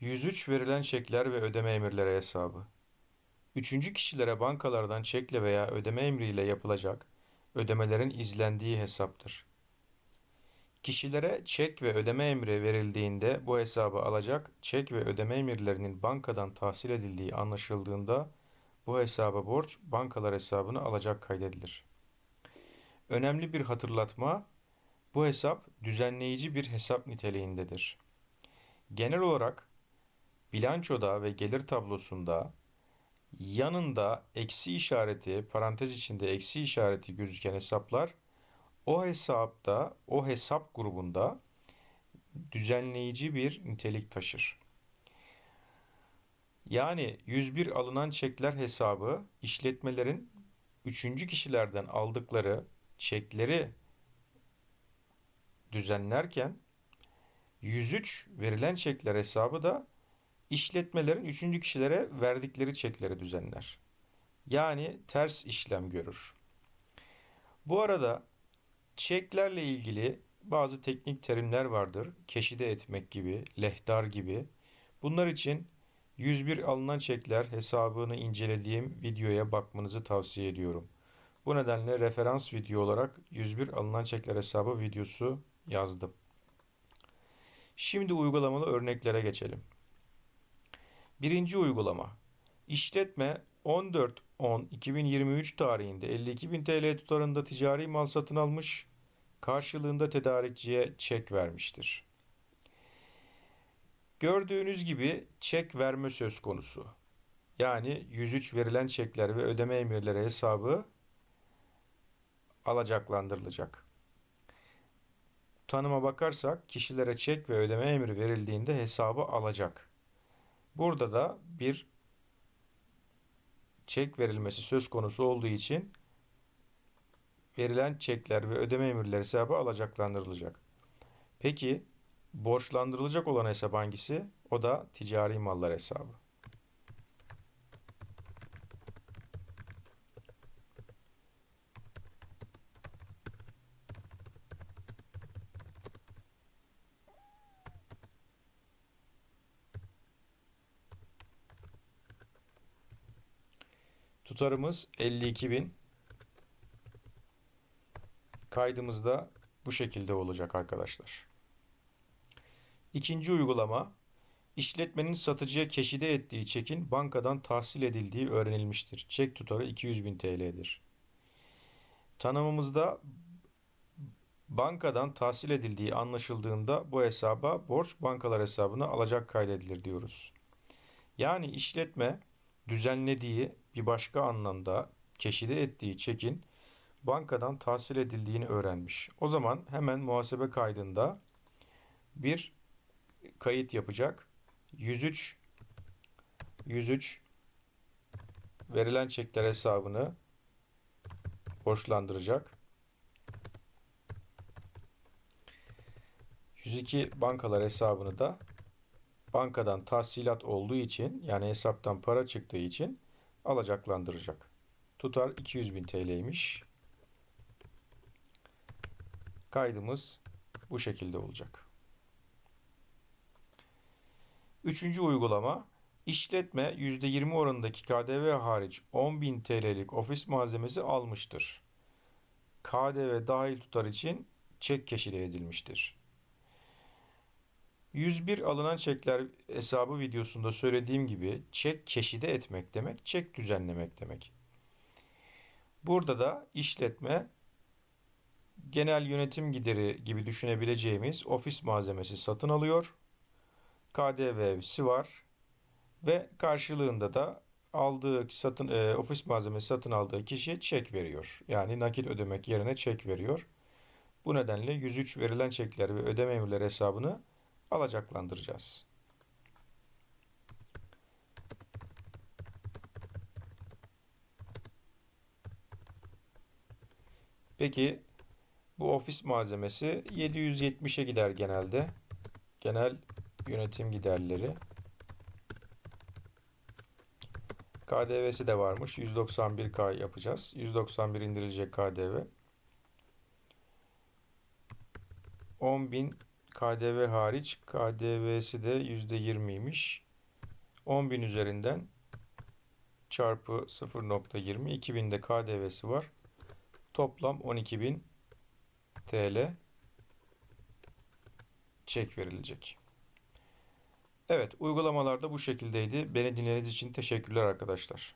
103 verilen çekler ve ödeme emirleri hesabı. Üçüncü kişilere bankalardan çekle veya ödeme emriyle yapılacak ödemelerin izlendiği hesaptır. Kişilere çek ve ödeme emri verildiğinde bu hesabı alacak çek ve ödeme emirlerinin bankadan tahsil edildiği anlaşıldığında bu hesaba borç bankalar hesabına alacak kaydedilir. Önemli bir hatırlatma, bu hesap düzenleyici bir hesap niteliğindedir. Genel olarak bilançoda ve gelir tablosunda yanında eksi işareti, parantez içinde eksi işareti gözüken hesaplar o hesapta, o hesap grubunda düzenleyici bir nitelik taşır. Yani 101 alınan çekler hesabı işletmelerin üçüncü kişilerden aldıkları çekleri düzenlerken 103 verilen çekler hesabı da işletmelerin üçüncü kişilere verdikleri çekleri düzenler. Yani ters işlem görür. Bu arada çeklerle ilgili bazı teknik terimler vardır. Keşide etmek gibi, lehtar gibi. Bunlar için 101 alınan çekler hesabını incelediğim videoya bakmanızı tavsiye ediyorum. Bu nedenle referans video olarak 101 alınan çekler hesabı videosu yazdım. Şimdi uygulamalı örneklere geçelim. Birinci uygulama. İşletme 14.10.2023 tarihinde 52.000 TL tutarında ticari mal satın almış, karşılığında tedarikçiye çek vermiştir. Gördüğünüz gibi çek verme söz konusu. Yani 103 verilen çekler ve ödeme emirleri hesabı alacaklandırılacak. Tanıma bakarsak kişilere çek ve ödeme emri verildiğinde hesabı alacak. Burada da bir çek verilmesi söz konusu olduğu için verilen çekler ve ödeme emirleri hesabı alacaklandırılacak. Peki borçlandırılacak olan hesap hangisi? O da ticari mallar hesabı. Tutarımız 52.000. Kaydımız da bu şekilde olacak arkadaşlar. İkinci uygulama işletmenin satıcıya keşide ettiği çekin bankadan tahsil edildiği öğrenilmiştir. Çek tutarı 200.000 TL'dir. Tanımımızda bankadan tahsil edildiği anlaşıldığında bu hesaba borç bankalar hesabına alacak kaydedilir diyoruz. Yani işletme düzenlediği bir başka anlamda keşide ettiği çekin bankadan tahsil edildiğini öğrenmiş. O zaman hemen muhasebe kaydında bir kayıt yapacak. 103 103 verilen çekler hesabını borçlandıracak. 102 bankalar hesabını da bankadan tahsilat olduğu için yani hesaptan para çıktığı için alacaklandıracak. Tutar 200 bin TL'ymiş. Kaydımız bu şekilde olacak. Üçüncü uygulama işletme %20 oranındaki KDV hariç 10.000 TL'lik ofis malzemesi almıştır. KDV dahil tutar için çek keşide edilmiştir. 101 alınan çekler hesabı videosunda söylediğim gibi çek keşide etmek demek, çek düzenlemek demek. Burada da işletme genel yönetim gideri gibi düşünebileceğimiz ofis malzemesi satın alıyor. KDV'si var ve karşılığında da aldığı satın e, ofis malzemesi satın aldığı kişiye çek veriyor. Yani nakit ödemek yerine çek veriyor. Bu nedenle 103 verilen çekler ve ödeme emirleri hesabını alacaklandıracağız. Peki bu ofis malzemesi 770'e gider genelde. Genel yönetim giderleri. KDV'si de varmış. 191K yapacağız. 191 indirilecek KDV. 10.000 KDV hariç KDV'si de %20'ymiş. 10.000 üzerinden çarpı 0.20 2000'de KDV'si var. Toplam 12.000 TL çek verilecek. Evet, uygulamalarda bu şekildeydi. Beni dinlediğiniz için teşekkürler arkadaşlar.